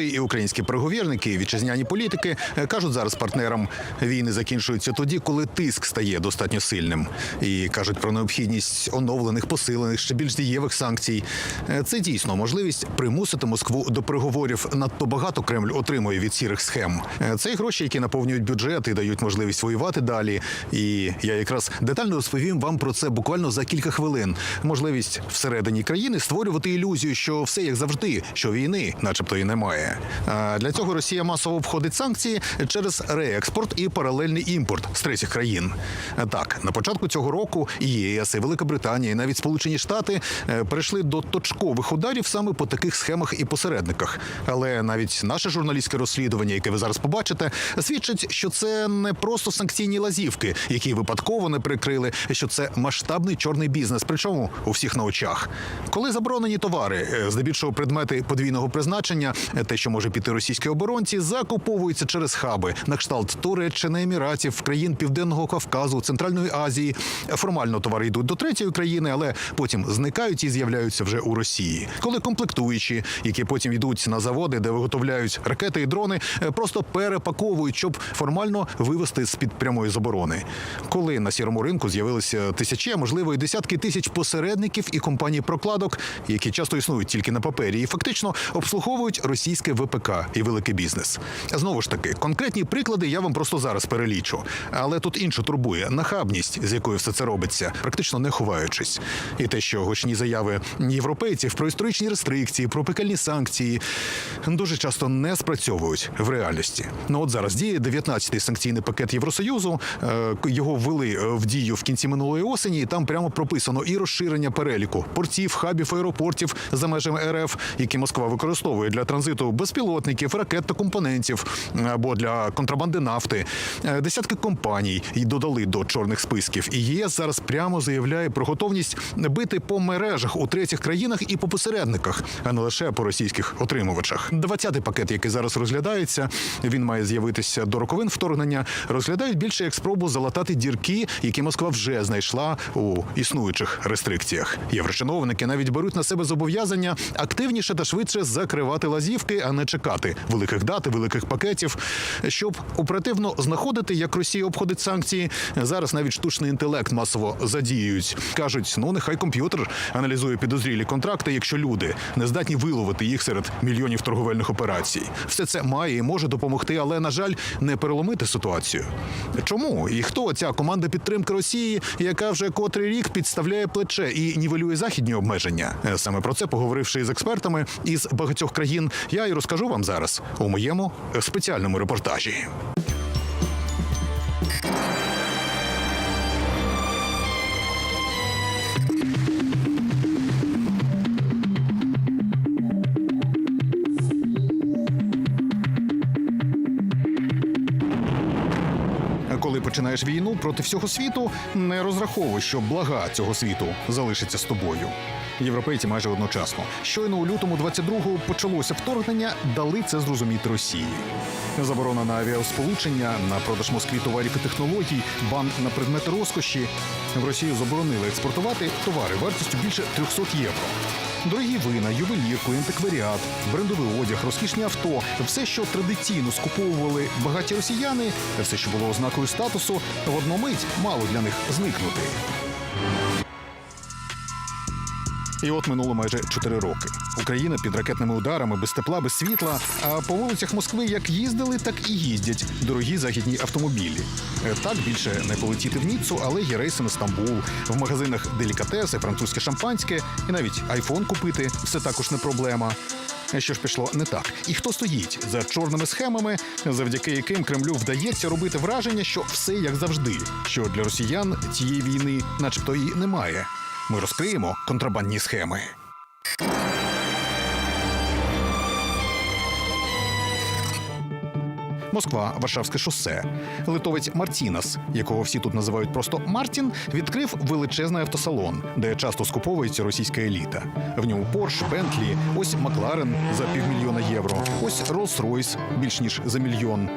І українські переговірники, і вітчизняні політики е, кажуть зараз партнерам, війни закінчуються тоді, коли тиск стає достатньо сильним, і кажуть про необхідність оновлених, посилених, ще більш дієвих санкцій. Е, Це дійсно можливість примусити Москву до переговорів. Надто багато Кремль отримує від сірих схем. Е, Це і гроші, які наповнюють бюджет і дають можливість воювати далі. І я якраз детально розповім вам про це буквально за кілька хвилин. Можливість всередині країни створювати ілюзію, що все як завжди, що війни, начебто, і немає. А Для цього Росія масово обходить санкції через реекспорт і паралельний імпорт з третіх країн. Е, Так, на початку цього року ЄС, і Велика Британія, і навіть Сполучені Штати е, перейшли до точкових ударів саме по таких схемах і посередниках. Але навіть наше журналістське розслідування, яке ви зараз побачите, свідчить, що це не просто санкційні лазівки, які випадково не прикрили, що це масштабний чорний бізнес, причому у всіх на очах. Коли заборонені товари, е, здебільшого предмети подвійного призначення, е, те, що може піти російській оборонці, закуповуються через хаби на кшталт Туреччини, Еміратів, країн Південного Кавказу, Центральної Азії. Формально товари йдуть до третьої країни, але потім зникають і з'являються вже у Росії. Коли комплектуючі, які потім йдуть на заводи, де виготовляють ракети і дрони, е, просто перепаковують, щоб формально вивести з під прямої заборони. Коли на сірому ринку з'явилися тисячі, а можливо, і десятки тисяч посередників і компаній прокладок, які часто існують тільки на папері, і фактично обслуговують російське ВПК і великий бізнес. Знову ж таки, конкретні приклади я вам просто зараз перелічу. Але тут інше турбує нахабність, з якою все це робиться, практично не ховаючись. І те, що гучні заяви європейців про історичні рестрикції, про пекельні санкції дуже часто не спрацьовують в реальності. Ну от зараз діє 19-й санкційний пакет Євросоюзу. Е, Його ввели е, в дію в кінці минулої осені, і там прямо прописано і розширення переліку портів, хабів, аеропортів за межами РФ, які Москва використовує для транзиту безпілотників, ракет та компонентів або для контрабанди нафти. Е, Десятки компаній й додали до чорних списків. І ЄС зараз прямо заявляє про готовність бити по мережах у третіх країнах і по посередниках, а не лише по російських отримувачах. 20-й пакет, який зараз розглядається, він має з'явитися до роковин вторгнення. Розглядають більше як спробу залатати дірки, які Москва вже знайшла у існуючих рестрикціях. Єврочиновники навіть беруть на себе зобов'язання активніше та швидше закривати лазівки, а не чекати великих дат, великих пакетів, щоб оперативно знаходити, як Росія обходить санкції. Зараз навіть штучний інтелект масово задіюють. кажуть, ну нехай комп'ютер аналізує підозрілі контракти, якщо люди не здатні виловити їх серед мільйонів торговельних операцій. Все це має і може допомогти, але на жаль, не переломити ситуацію. Чому і хто ця команда підтримки Росії, яка вже котрий рік підставляє плече і нівелює західні обмеження? Саме про це поговоривши з експертами із багатьох країн, я і розкажу вам зараз у моєму е, спеціальному репортажі. Коли починаєш війну проти всього світу, не розраховуй, що блага цього світу залишиться з тобою. Європейці майже одночасно. Щойно у лютому 22-го почалося вторгнення, дали це зрозуміти Росії. Заборона на авіасполучення, на продаж Москві товарів і технологій, бан на предмети розкоші. В Росію заборонили експортувати товари вартістю більше 300 євро. Дорогі вина, ювелірку, антикваріат, брендовий одяг, розкішні авто все, що традиційно скуповували багаті росіяни, все, що було ознакою статусу, в одну мить мало для них зникнути. І от минуло майже 4 роки. Україна під ракетними ударами без тепла, без світла. А по вулицях Москви як їздили, так і їздять дорогі західні автомобілі. Е, Так більше не полетіти в Ніццу, але є рейси на Стамбул. В магазинах делікатеси, французьке шампанське і навіть айфон купити все також не проблема. Е, Що ж пішло не так? І хто стоїть за чорними схемами, завдяки яким Кремлю вдається робити враження, що все як завжди, що для росіян цієї війни, начебто, і немає. Ми розкриємо контрабандні схеми. Москва, Варшавське шосе. Литовець Мартінас, якого всі тут називають просто Мартін, відкрив величезний автосалон, де часто скуповується російська еліта. В ньому Порш, Бентлі, ось Макларен за півмільйона євро, ось Rolls-Royce більш ніж за мільйон.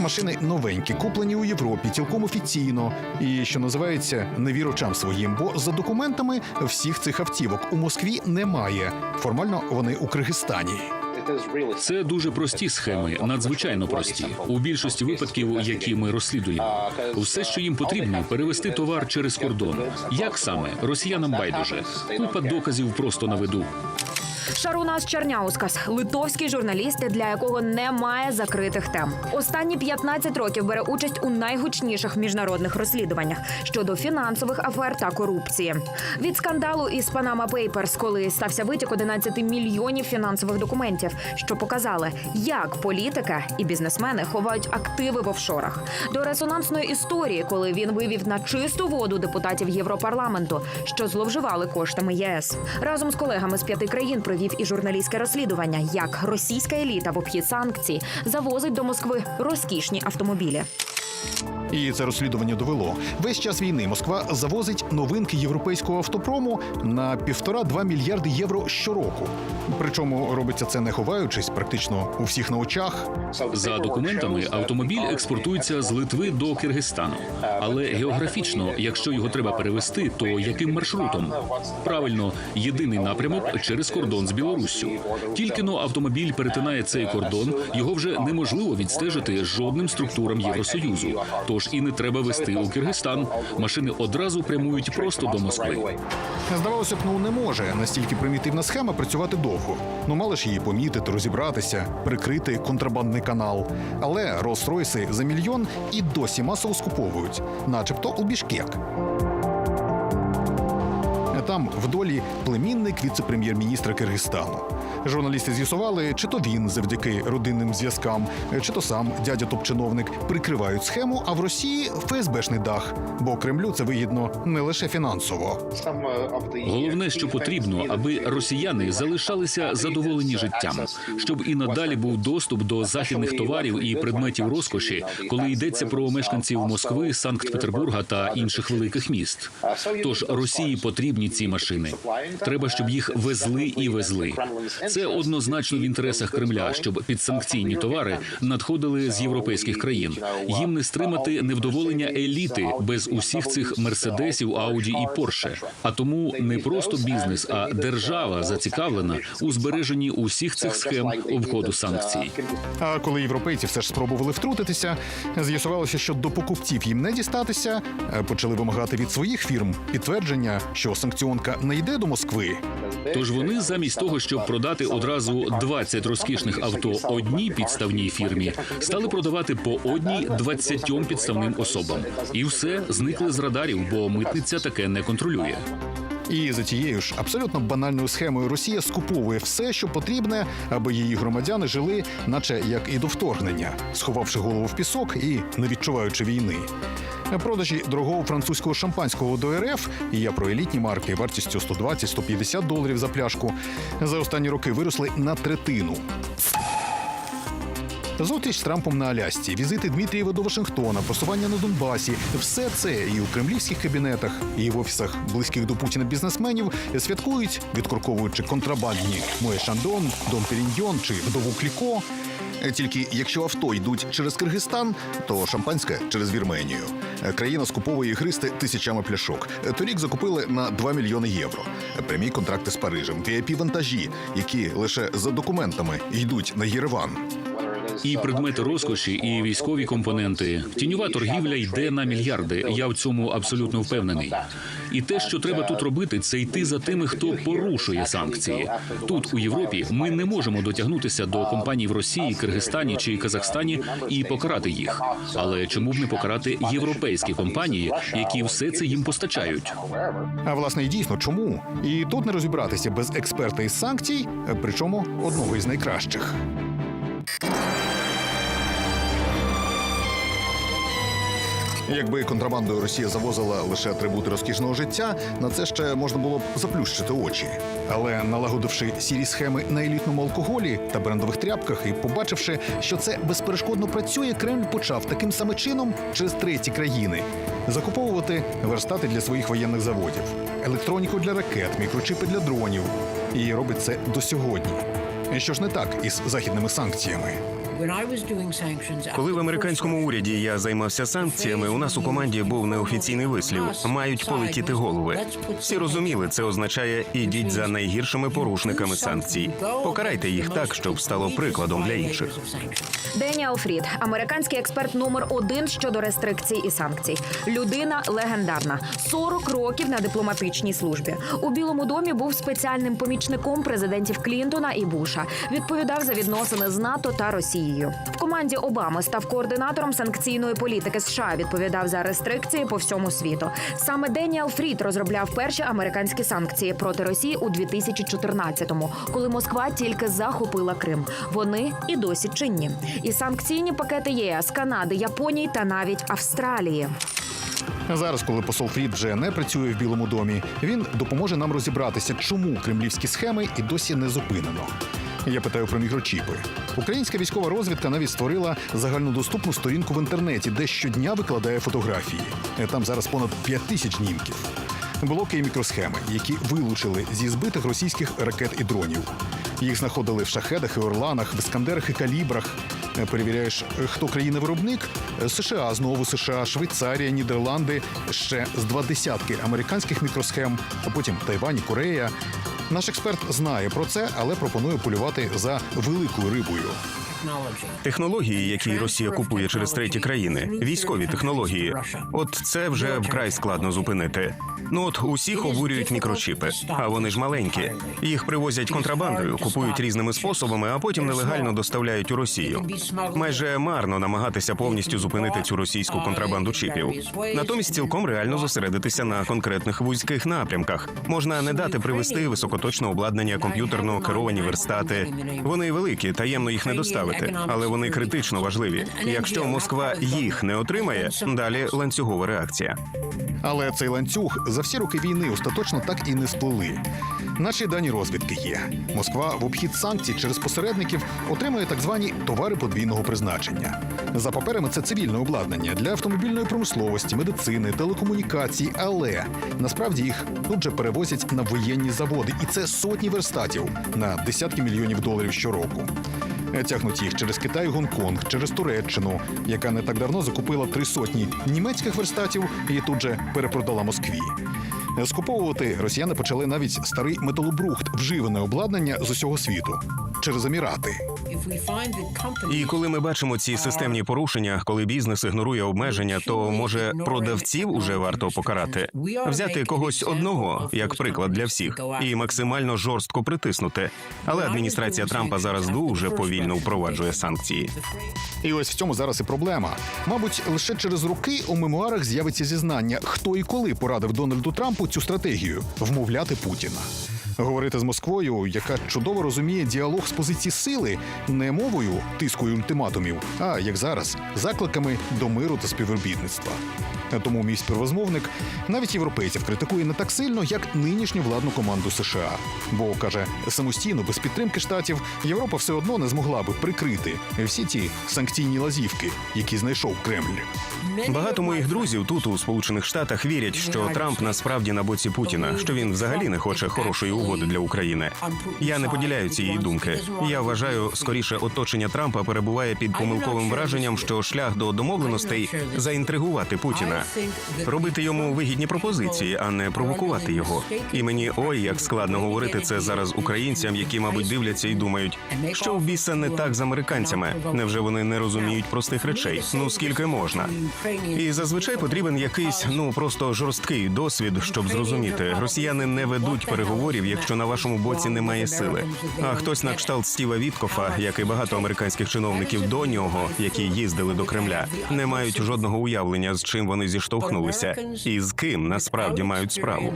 Машини новенькі, куплені у Європі, цілком офіційно. І що називається, не вір очам своїм, бо за документами всіх цих автівок у Москві немає. Формально вони у Киргизстані. Це дуже прості схеми, надзвичайно прості. У більшості випадків, які ми розслідуємо, все, що їм потрібно, перевести товар через кордон. Як саме росіянам байдуже? Купа доказів просто на виду. Шарунас Черняускас – литовський журналіст, для якого немає закритих тем. Останні 15 років бере участь у найгучніших міжнародних розслідуваннях щодо фінансових афер та корупції. Від скандалу із Panama Papers, коли стався витік 11 мільйонів фінансових документів, що показали, як політика і бізнесмени ховають активи в офшорах. До резонансної історії, коли він вивів на чисту воду депутатів Європарламенту, що зловживали коштами ЄС. Разом з колегами з п'яти країн провів і журналістське розслідування, як російська еліта в обхід санкцій завозить до Москви розкішні автомобілі. І це розслідування довело. Весь час війни Москва завозить новинки європейського автопрому на півтора-два мільярди євро щороку. Причому робиться це не ховаючись, практично у всіх на очах. За документами автомобіль експортується з Литви до Киргизстану. Але географічно, якщо його треба перевести, то яким маршрутом? Правильно, єдиний напрямок через кордон з Білоруссю. Тільки но автомобіль перетинає цей кордон, його вже неможливо відстежити жодним структурам Євросоюзу. Тож і не треба вести у Киргизстан. Машини одразу прямують просто до Москви. Здавалося б, ну не може настільки примітивна схема працювати довго. Ну мали ж її помітити, розібратися, прикрити контрабандний канал. Але Роллс-Ройси за мільйон і досі масово скуповують, начебто у Бішкек. Там в долі племінник віце-прем'єр-міністра Киргизстану. Журналісти з'ясували, чи то він завдяки родинним зв'язкам, чи то сам дядя топ-чиновник прикривають схему, а в Росії ФСБшний дах. Бо Кремлю це вигідно не лише фінансово. Головне, що потрібно, аби росіяни залишалися задоволені життям, щоб і надалі був доступ до західних товарів і предметів розкоші, коли йдеться про мешканців Москви, Санкт-Петербурга та інших великих міст. Тож Росії потрібні ці машини. Треба, щоб їх везли і везли. Це однозначно в інтересах Кремля, щоб підсанкційні товари надходили з європейських країн. Їм не стримати невдоволення еліти без усіх цих мерседесів, ауді і порше. А тому не просто бізнес, а держава зацікавлена у збереженні усіх цих схем обходу санкцій. А коли європейці все ж спробували втрутитися, з'ясувалося, що до покупців їм не дістатися, почали вимагати від своїх фірм підтвердження, що санкціонка не йде до Москви. Тож вони замість того, щоб продати одразу 20 розкішних авто одній підставній фірмі, стали продавати по одній 20 підставним особам. І все зникли з радарів, бо митниця таке не контролює. І за тією ж абсолютно банальною схемою Росія скуповує все, що потрібне, аби її громадяни жили, наче як і до вторгнення, сховавши голову в пісок і не відчуваючи війни. Продажі дорогого французького шампанського до РФ, і я про елітні марки вартістю 120-150 доларів за пляшку, за останні роки виросли на третину. Зустріч з Трампом на Алясці, візити Дмитрієва до Вашингтона, просування на Донбасі все це і у кремлівських кабінетах, і в офісах близьких до Путіна бізнесменів святкують, відкорковуючи контрабандні Моє Шандон, Дом Періньйон чи вдову Кліко. Тільки якщо авто йдуть через Киргизстан, то шампанське через Вірменію. Країна скуповує ігристи тисячами пляшок. Торік закупили на 2 мільйони євро. Прямі контракти з Парижем, vip вантажі, які лише за документами йдуть на Єреван. І предмети розкоші, і військові компоненти. Тіньова торгівля йде на мільярди. Я в цьому абсолютно впевнений. І те, що треба тут робити, це йти за тими, хто порушує санкції. Тут у Європі ми не можемо дотягнутися до компаній в Росії, Киргизстані чи Казахстані і покарати їх. Але чому б не покарати європейські компанії, які все це їм постачають? А власне і дійсно чому? І тут не розібратися без експерта із санкцій, причому одного із найкращих. Якби контрабандою Росія завозила лише атрибути розкішного життя, на це ще можна було б заплющити очі. Але налагодивши сірі схеми на елітному алкоголі та брендових тряпках і побачивши, що це безперешкодно працює, Кремль почав таким самим чином через треті країни закуповувати верстати для своїх воєнних заводів, електроніку для ракет, мікрочипи для дронів. І робить це до сьогодні. Що ж не так із західними санкціями? Коли в американському уряді я займався санкціями, у нас у команді був неофіційний вислів: мають полетіти голови. Всі розуміли, це означає ідіть за найгіршими порушниками санкцій. Покарайте їх так, щоб стало прикладом для інших. Деніел Фрід, американський експерт номер один щодо рестрикцій і санкцій. Людина легендарна. 40 років на дипломатичній службі. У Білому домі був спеціальним помічником президентів Клінтона і Буша. Відповідав за відносини з НАТО та Росією. В команді Обами став координатором санкційної політики США. Відповідав за рестрикції по всьому світу. Саме Деніел Фрід розробляв перші американські санкції проти Росії у 2014-му, коли Москва тільки захопила Крим. Вони і досі чинні. І санкційні пакети ЄС, Канади, Японії та навіть Австралії. Зараз, коли посол Фрід вже не працює в Білому домі, він допоможе нам розібратися, чому кремлівські схеми і досі не зупинено. Я питаю про мікрочіпи. Українська військова розвідка навіть створила загальнодоступну сторінку в інтернеті, де щодня викладає фотографії. Е, Там зараз понад 5 тисяч знімків. Блоки і мікросхеми, які вилучили зі збитих російських ракет і дронів. Їх знаходили в шахедах і орланах, в іскандерах і калібрах. Е, Перевіряєш, е, хто країна-виробник? США, знову США, Швейцарія, Нідерланди, ще з два десятки американських мікросхем, а потім Тайвань, Корея. Наш експерт знає про це, але пропонує полювати за великою рибою. Технології, які Росія купує через треті країни, військові технології. От це вже вкрай складно зупинити. Ну от усіх обурюють мікрочіпи, а вони ж маленькі. Їх привозять контрабандою, купують різними способами, а потім нелегально доставляють у Росію. Майже марно намагатися повністю зупинити цю російську контрабанду чіпів. Натомість цілком реально зосередитися на конкретних вузьких напрямках. Можна не дати привезти високоточне обладнання, комп'ютерно керовані верстати. Вони великі, таємно їх не доставити, але вони критично важливі. Якщо Москва їх не отримає, далі ланцюгова реакція. Але цей ланцюг за всі роки війни остаточно так і не сплели. Наші дані розвідки є. Москва в обхід санкцій через посередників отримує так звані товари подвійного призначення. За паперами це цивільне обладнання для автомобільної промисловості, медицини, телекомунікацій, але насправді їх тут же перевозять на воєнні заводи, і це сотні верстатів на десятки мільйонів доларів щороку. Тягнуть їх через Китай, Гонконг, через Туреччину, яка не так давно закупила три сотні німецьких верстатів і тут же перепродала Москві. Скуповувати росіяни почали навіть старий металобрухт, вживане обладнання з усього світу через Емірати. І коли ми бачимо ці системні порушення, коли бізнес ігнорує обмеження, то може продавців уже варто покарати, взяти когось одного як приклад для всіх, і максимально жорстко притиснути. Але адміністрація Трампа зараз дуже повільно впроваджує санкції. І ось в цьому зараз і проблема. Мабуть, лише через роки у мемуарах з'явиться зізнання, хто і коли порадив Дональду Трампу цю стратегію вмовляти Путіна. Говорити з Москвою, яка чудово розуміє діалог з позиції сили, не мовою тиску і ультиматумів, а як зараз, закликами до миру та співробітництва. Тому мій співрозмовник навіть європейців критикує не так сильно, як нинішню владну команду США. Бо каже, самостійно без підтримки штатів Європа все одно не змогла би прикрити всі ті санкційні лазівки, які знайшов Кремль. Багато моїх друзів тут у Сполучених Штатах вірять, що Трамп насправді на боці Путіна, що він взагалі не хоче хорошої угоди для України. Я не поділяю цієї думки. Я вважаю, скоріше оточення Трампа перебуває під помилковим враженням, що шлях до домовленостей заінтригувати Путіна, робити йому вигідні пропозиції, а не провокувати його. І мені ой, як складно говорити це зараз українцям, які, мабуть, дивляться і думають, що в біса не так з американцями. Невже вони не розуміють простих речей? Ну скільки можна? І зазвичай потрібен якийсь ну просто жорсткий досвід, щоб зрозуміти, росіяни не ведуть переговорів, якщо на вашому боці немає сили. А хтось на кшталт Стіва Віткофа, як і багато американських чиновників до нього, які їздили до Кремля, не мають жодного уявлення, з чим вони зіштовхнулися, і з ким насправді мають справу.